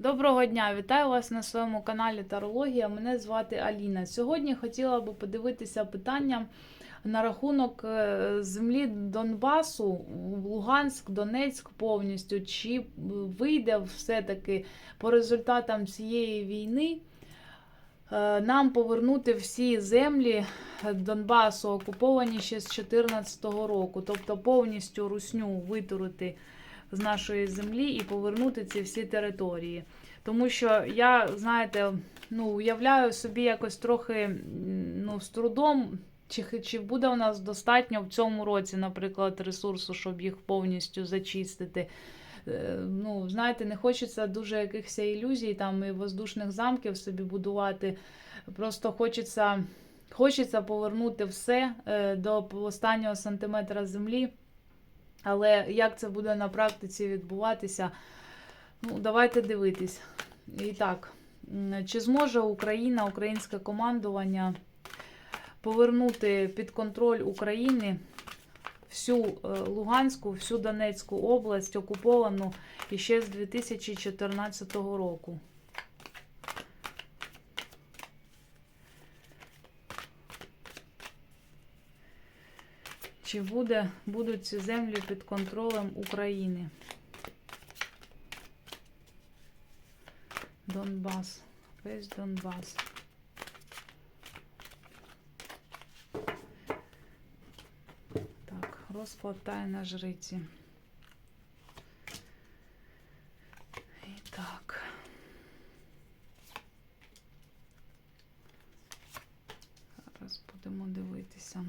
Доброго дня! Вітаю вас на своєму каналі Тарологія. Мене звати Аліна. Сьогодні хотіла би подивитися питання на рахунок е, землі Донбасу, Луганськ, Донецьк повністю. Чи вийде все-таки по результатам цієї війни е, нам повернути всі землі Донбасу, окуповані ще з 2014 року, тобто повністю русню витурити з нашої землі і повернути ці всі території. Тому що я, знаєте, ну, уявляю собі якось трохи ну, з трудом, чи, чи буде у нас достатньо в цьому році, наприклад, ресурсу, щоб їх повністю зачистити. Е, Ну, знаєте, не хочеться дуже якихось ілюзій там і воздушних замків собі будувати. Просто хочеться, хочеться повернути все е, до останнього сантиметра землі. Але як це буде на практиці відбуватися? Ну, давайте дивитись. І так, чи зможе Україна, українське командування повернути під контроль України всю е, Луганську, всю Донецьку область, окуповану іще з 2014 року? Чи буде, будуть ці землі під контролем України? Донбас. Весь Донбас. Так, розклад тайна жриці. І так. Зараз будемо дивитися.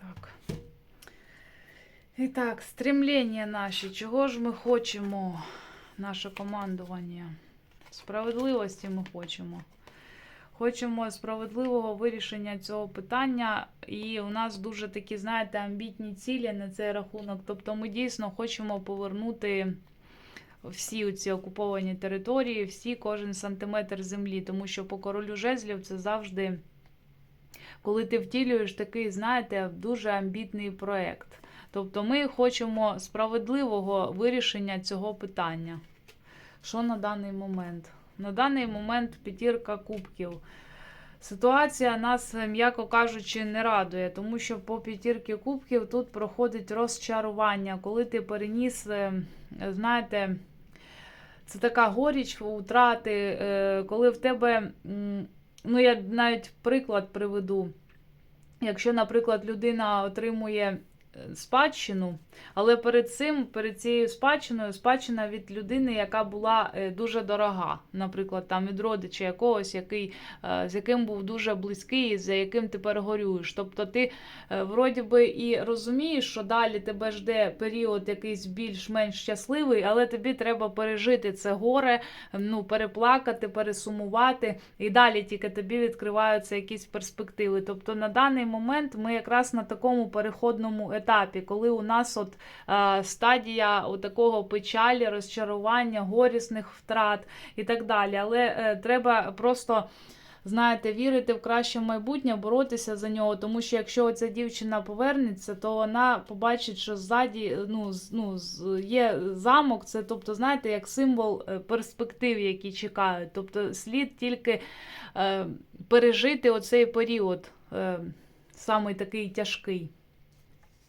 Так. І так, стремлення наші. Чого ж ми хочемо, наше командування? Справедливості ми хочемо. Хочемо справедливого вирішення цього питання, і у нас дуже такі, знаєте, амбітні цілі на цей рахунок. Тобто ми дійсно хочемо повернути всі ці окуповані території, всі кожен сантиметр землі, тому що по королю жезлів це завжди коли ти втілюєш такий, знаєте, дуже амбітний проєкт. Тобто ми хочемо справедливого вирішення цього питання. Що на даний момент? На даний момент п'ятірка кубків. Ситуація нас, м'яко кажучи, не радує, тому що по п'ятірки кубків тут проходить розчарування, коли ти переніс, е, знаєте, це така горіч утрати, е, коли в тебе. Ну, я навіть приклад приведу. Якщо, наприклад, людина отримує спадщину, але перед цим, перед цією спадщиною, спадщина від людини, яка була е, дуже дорога, наприклад, там від родича якогось, який, е, з яким був дуже близький, за яким ти перегорюєш. Тобто ти е, вроді би і розумієш, що далі тебе жде період якийсь більш-менш щасливий, але тобі треба пережити це горе, ну, переплакати, пересумувати, і далі тільки тобі відкриваються якісь перспективи. Тобто на даний момент ми якраз на такому переходному етапі, коли у нас от е, стадія такого печалі, розчарування, горісних втрат і так далі. Але е, треба просто. Знаєте, вірити в краще майбутнє, боротися за нього, тому що якщо ця дівчина повернеться, то вона побачить, що ззаді ну, ну, є замок, це, тобто, знаєте, як символ е, перспектив, які чекають. Тобто слід тільки е, пережити оцей період, е, самий такий тяжкий.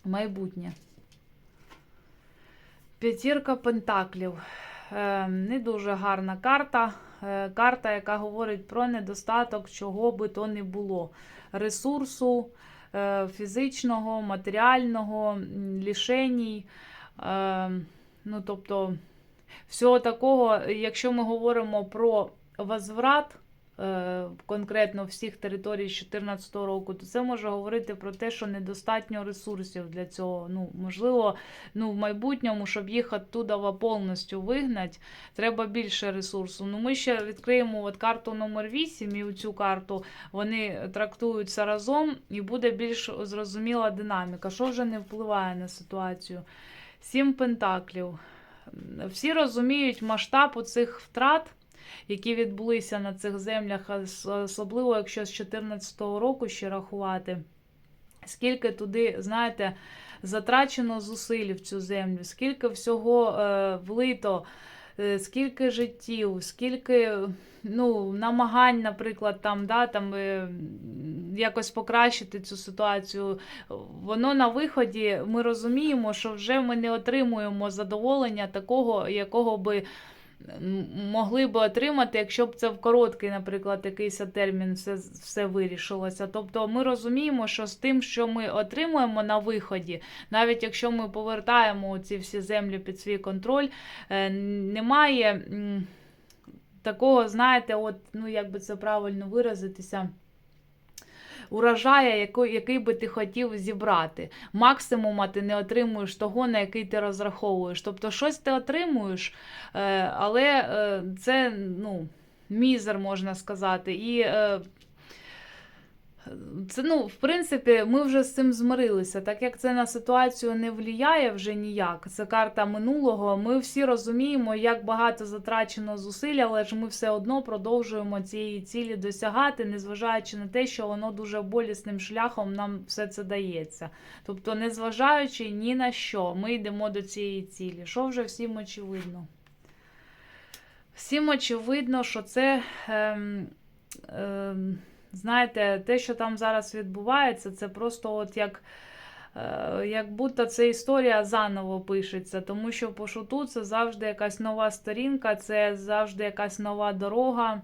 Майбутнє. П'ятірка пентаклів. Е, не дуже гарна карта. Е, карта, яка говорить про недостаток чого би то не було. Ресурсу е, фізичного, матеріального, лішеній. Ну, тобто, всього такого, якщо ми говоримо про возврат, конкретно всіх територій з 2014 року, то це може говорити про те, що недостатньо ресурсів для цього. Ну, можливо, ну, в майбутньому, щоб їх оттуда повністю вигнати, треба більше ресурсу. Ну, ми ще відкриємо от карту номер 8 і цю карту вони трактуються разом, і буде більш зрозуміла динаміка, що вже не впливає на ситуацію. Сім пентаклів. Всі розуміють масштаб цих втрат. Які відбулися на цих землях, особливо якщо з 2014 року ще рахувати. Скільки туди, знаєте, затрачено зусиль в цю землю, скільки всього е, влито, е, скільки життів, скільки ну, намагань, наприклад, там, да, там, е, якось покращити цю ситуацію. Воно на виході ми розуміємо, що вже ми не отримуємо задоволення такого, якого би могли би отримати, якщо б це в короткий, наприклад, якийсь термін все, все вирішилося. Тобто ми розуміємо, що з тим, що ми отримуємо на виході, навіть якщо ми повертаємо ці всі землі під свій контроль, е, немає такого, знаєте, от, ну як би це правильно виразитися. Урожая, який, би ти хотів зібрати. Максимума ти не отримуєш того, на який ти розраховуєш. Тобто, щось ти отримуєш, е, але е, це ну, мізер, можна сказати. І е, це, ну, в принципі, ми вже з цим змирилися. Так як це на ситуацію не впливає вже ніяк, це карта минулого. Ми всі розуміємо, як багато затрачено зусиль, але ж ми все одно продовжуємо цієї цілі досягати, незважаючи на те, що воно дуже болісним шляхом нам все це дається. Тобто, незважаючи ні на що, ми йдемо до цієї цілі. Що вже всім очевидно? Всім очевидно, що це. Ем, ем, Знаєте, те, що там зараз відбувається, це просто от як, е, як будто ця історія заново пишеться, тому що по шуту це завжди якась нова сторінка, це завжди якась нова дорога.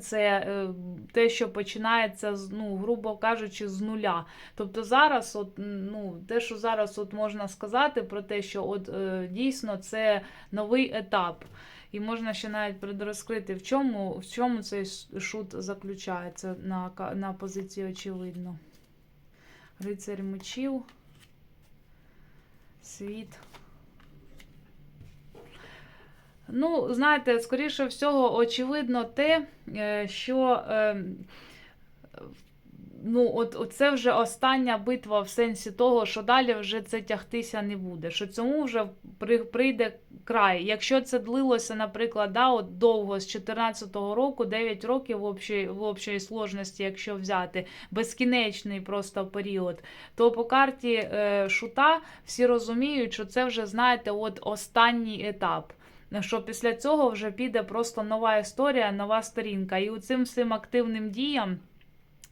Це е, те, що починається ну, грубо кажучи, з нуля. Тобто зараз, от, ну, те, що зараз от можна сказати про те, що от, е, дійсно це новий етап. І можна ще навіть предрозкрити, в чому, в чому цей шут заключається на, на позиції очевидно. Рицарь мечів, світ. Ну, знаєте, скоріше всього, очевидно те, е, що е, ну, от, це вже остання битва в сенсі того, що далі вже це тягтися не буде. Що цьому вже при- прийде край. Якщо це длилося, наприклад, да, от довго з 14-го року, 9 років в общій, в общій сложності, якщо взяти, безкінечний просто період, то по карті е, шута всі розуміють, що це вже, знаєте, от останній етап. Що після цього вже піде просто нова історія, нова сторінка. І у цим всім активним діям.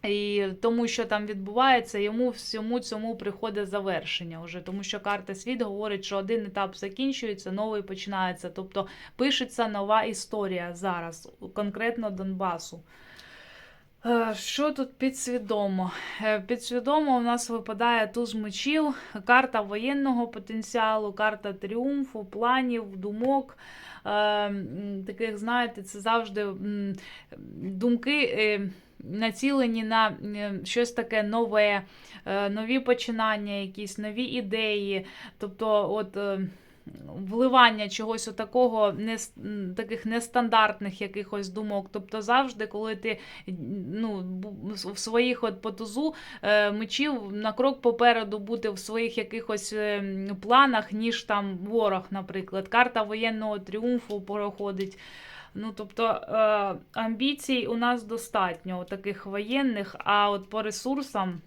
І тому, що там відбувається, йому всьому цьому приходить завершення вже, тому що карта світ говорить, що один етап закінчується, новий починається. Тобто пишеться нова історія зараз, конкретно Донбасу. Е, Що тут підсвідомо? Е, Підсвідомо у нас випадає туз мечів, карта воєнного потенціалу, карта тріумфу, планів, думок. Е, Таких, знаєте, це завжди думки. Націлені на е, щось таке нове, е, нові починання, якісь нові ідеї. Тобто, от е, вливання чогось такого не, таких нестандартних якихось думок. Тобто, завжди, коли ти ну, в своїх от по тузу е, мечів на крок попереду бути в своїх якихось планах, ніж там ворог, наприклад. Карта воєнного тріумфу проходить. Ну, тобто е, амбіцій у нас достатньо таких воєнних, а от по ресурсам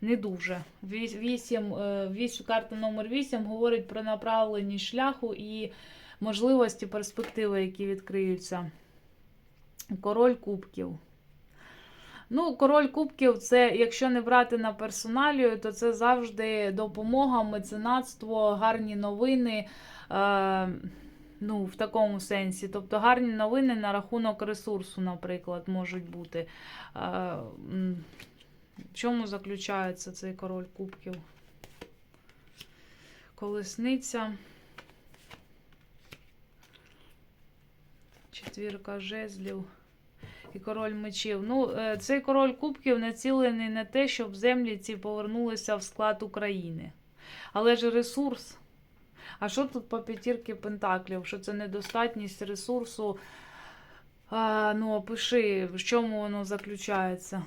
не дуже. Віс- Вісім, е, вісь, карта номер 8 говорить про направленість шляху і можливості, перспективи, які відкриються. Король кубків. Ну, король кубків, це, якщо не брати на персоналію, то це завжди допомога, меценатство, гарні новини. Е, ну, в такому сенсі. Тобто гарні новини на рахунок ресурсу, наприклад, можуть бути. Е, в чому заключається цей король кубків? Колесниця. Четвірка жезлів і король мечів. Ну, е, цей король кубків націлений на те, щоб землі ці повернулися в склад України. Але ж ресурс. А що тут по п'ятірки пентаклів? Що це недостатність ресурсу? А, ну, опиши, в чому воно заключається.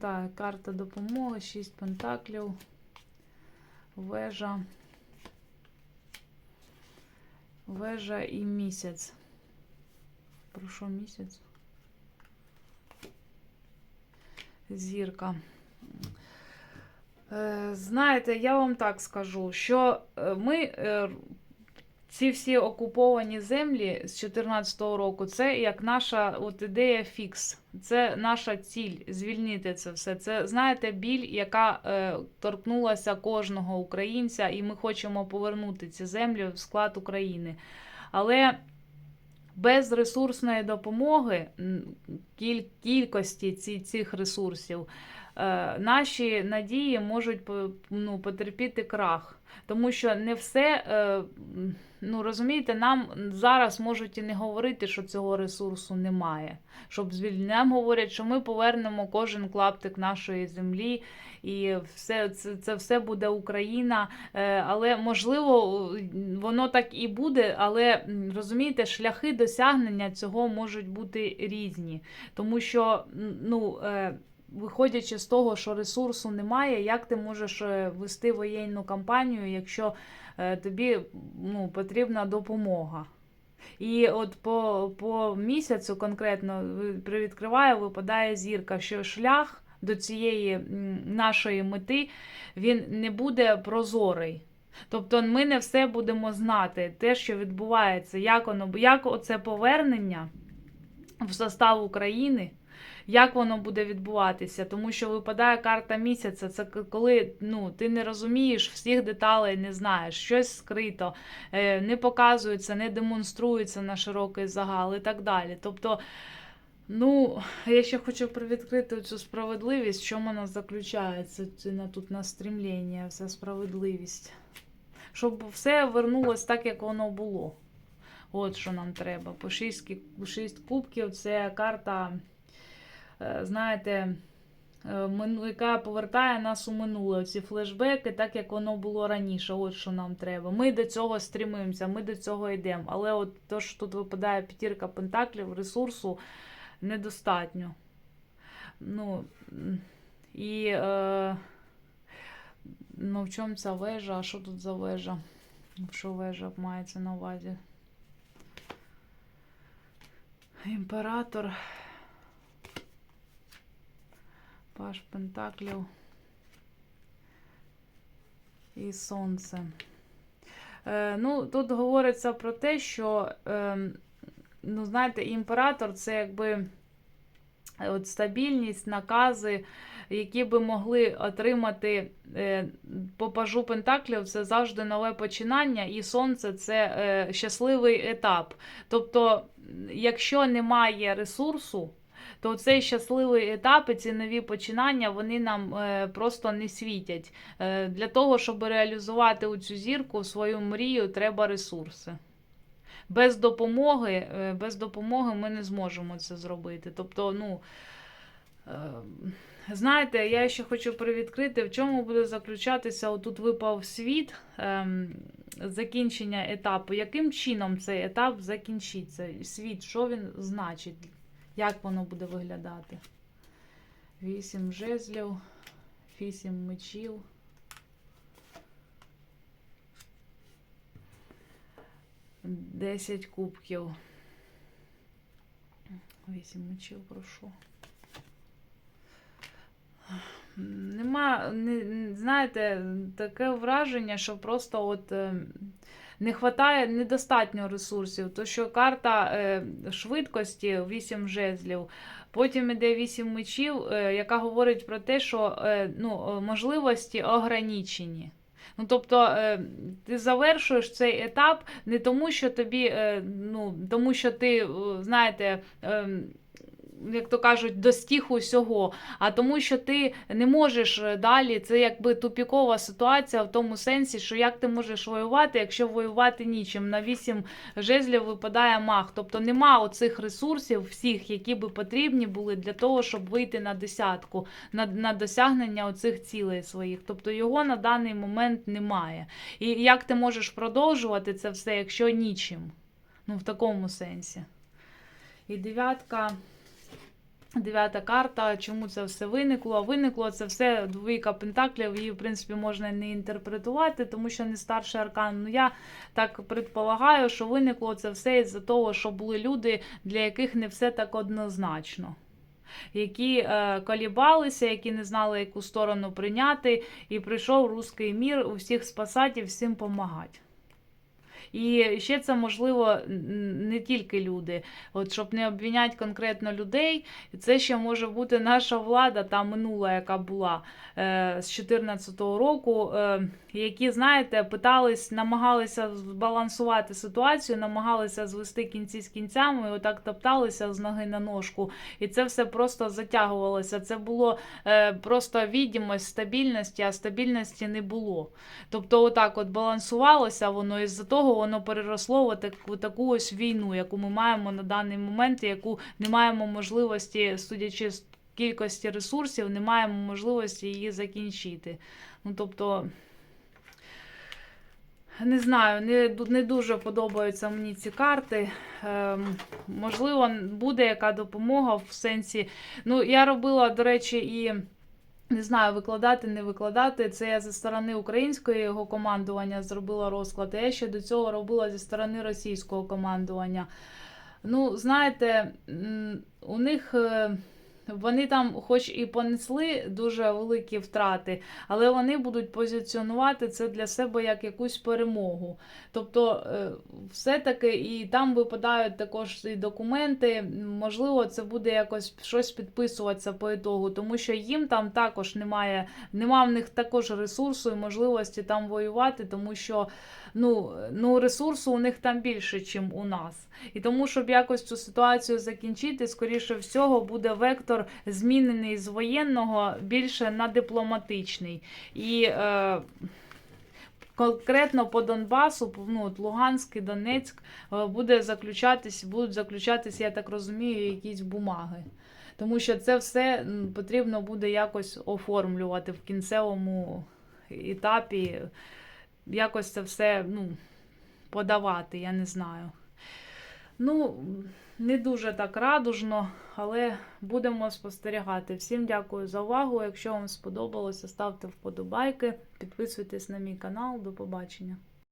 Так, карта допомоги, 6 пентаклів, вежа. Вежа і місяць. Про що місяць? Зірка. Е, Знаєте, я вам так скажу, що е, ми е, ці всі окуповані землі з 2014 року, це як наша от ідея фікс. Це наша ціль звільнити це все. Це знаєте, біль, яка е, торкнулася кожного українця, і ми хочемо повернути ці землі в склад України. Але без ресурсної допомоги, кіль- кількості ці, цих ресурсів, наші надії можуть ну, потерпіти крах. Тому що не все, е, ну розумієте, нам зараз можуть і не говорити, що цього ресурсу немає. Щоб звільнити. Нам говорять, що ми повернемо кожен клаптик нашої землі, і все це, це все буде Україна. Е, Але можливо, воно так і буде, але розумієте, шляхи досягнення цього можуть бути різні. Тому що, ну. Е, Виходячи з того, що ресурсу немає, як ти можеш е, вести воєнну кампанію, якщо е, тобі ну, потрібна допомога? І от по, по місяцю конкретно ви- привідкриває, випадає зірка, що шлях до цієї нашої мети він не буде прозорий. Тобто ми не все будемо знати, те, що відбувається, як воно як оце повернення в состав України. Як воно буде відбуватися, тому що випадає карта місяця. Це коли ну, ти не розумієш всіх деталей, не знаєш, щось скрито, е, не показується, не демонструється на широкий загал і так далі. Тобто, ну, я ще хочу привідкрити цю справедливість, в чому вона заключається це тут на стрімління, вся справедливість. Щоб все вернулось так, як воно було. От що нам треба. По шість, шість кубків це карта, знаєте, е, яка повертає нас у минуле. Ці флешбеки, так як воно було раніше. От що нам треба. Ми до цього стрімимося, ми до цього йдемо. Але от то, що тут випадає п'ятірка пентаклів, ресурсу недостатньо. Ну, і е, ну, в чому ця вежа? А що тут за вежа? Що вежа мається на увазі? Імператор. Паш Пентаклів. І сонце. Е, ну, тут говориться про те, що, е, ну, знаєте, імператор це якби е, от стабільність, накази, які би могли отримати е, по пажу Пентаклів, це завжди нове починання, і сонце це е, щасливий етап. Тобто, якщо немає ресурсу, то цей щасливий етап і ці нові починання вони нам е, просто не світять. Е, для того, щоб реалізувати цю зірку, свою мрію, треба ресурси. Без допомоги, е, без допомоги ми не зможемо це зробити. Тобто, ну. Знаєте, я ще хочу привідкрити, в чому буде заключатися, отут випав світ ем, закінчення етапу. Яким чином цей етап закінчиться? Світ, що він значить? Як воно буде виглядати? Вісім жезлів, вісім мечів. Десять кубків. Вісім мечів, прошу. Нема, не, знаєте, таке враження, що просто от е, не вистачає недостатньо ресурсів. То що карта е, швидкості 8 жезлів, потім іде 8 мечів, е, яка говорить про те, що е, ну, можливості ограничені. Ну, тобто ти завершуєш цей етап не тому, що тобі, ну, тому що ти, знаєте, е, як то кажуть, достіг усього, а тому, що ти не можеш е, далі. Це якби тупікова ситуація в тому сенсі, що як ти можеш воювати, якщо воювати нічим. На вісім жезлів випадає мах. Тобто нема оцих ресурсів, всіх, які би потрібні були для того, щоб вийти на десятку, на, на досягнення оцих цілей своїх. Тобто його на даний момент немає. І як ти можеш продовжувати це все, якщо нічим? Ну, в такому сенсі. І дев'ятка. Дев'ята карта, чому це все виникло? Виникло це все двійка пентаклів, її, в принципі, можна не інтерпретувати, тому що не старший аркан. Ну я так предполагаю, що виникло це все із-за того, що були люди, для яких не все так однозначно. Які е, колібалися, які не знали, яку сторону прийняти, і прийшов руський мір усіх спасати всім допомагати. І ще це можливо не тільки люди, от щоб не обвиняти конкретно людей, це ще може бути наша влада, та минула, яка була е, з 2014 року, е, які, знаєте, питались, намагалися збалансувати ситуацію, намагалися звести кінці з кінцями, і отак топталися з ноги на ножку. І це все просто затягувалося. Це було е, просто відомість стабільності, а стабільності не було. Тобто, отак от балансувалося воно, і з-за того воно переросло в таку, таку ось війну, яку ми маємо на даний момент, яку не маємо можливості, судячи з кількості ресурсів, не маємо можливості її закінчити. Ну, тобто. Не знаю, не, не дуже подобаються мені ці карти. Ем, можливо, буде яка допомога в сенсі. Ну, я робила, до речі, і не знаю, викладати, не викладати. Це я зі сторони українського його командування зробила розклад. Я ще до цього робила зі сторони російського командування. Ну, знаєте, у них. Вони там, хоч і понесли дуже великі втрати, але вони будуть позиціонувати це для себе як якусь перемогу. Тобто, е, все-таки і там випадають також і документи. Можливо, це буде якось щось підписуватися по ітогу, тому що їм там також немає, нема в них також ресурсу і можливості там воювати, тому що ну, ну ресурсу у них там більше, ніж у нас. І тому, щоб якось цю ситуацію закінчити, скоріше всього, буде вектор змінений з воєнного більше на дипломатичний. І е, конкретно по Донбасу, ну, Луганськ і Донецьк, е, буде заключатись, будуть заключатись, я так розумію, якісь бумаги. Тому що це все потрібно буде якось оформлювати в кінцевому етапі, якось це все ну, подавати, я не знаю. Ну, не дуже так радужно, але будемо спостерігати. Всім дякую за увагу. Якщо вам сподобалося, ставте вподобайки, підписуйтесь на мій канал. До побачення.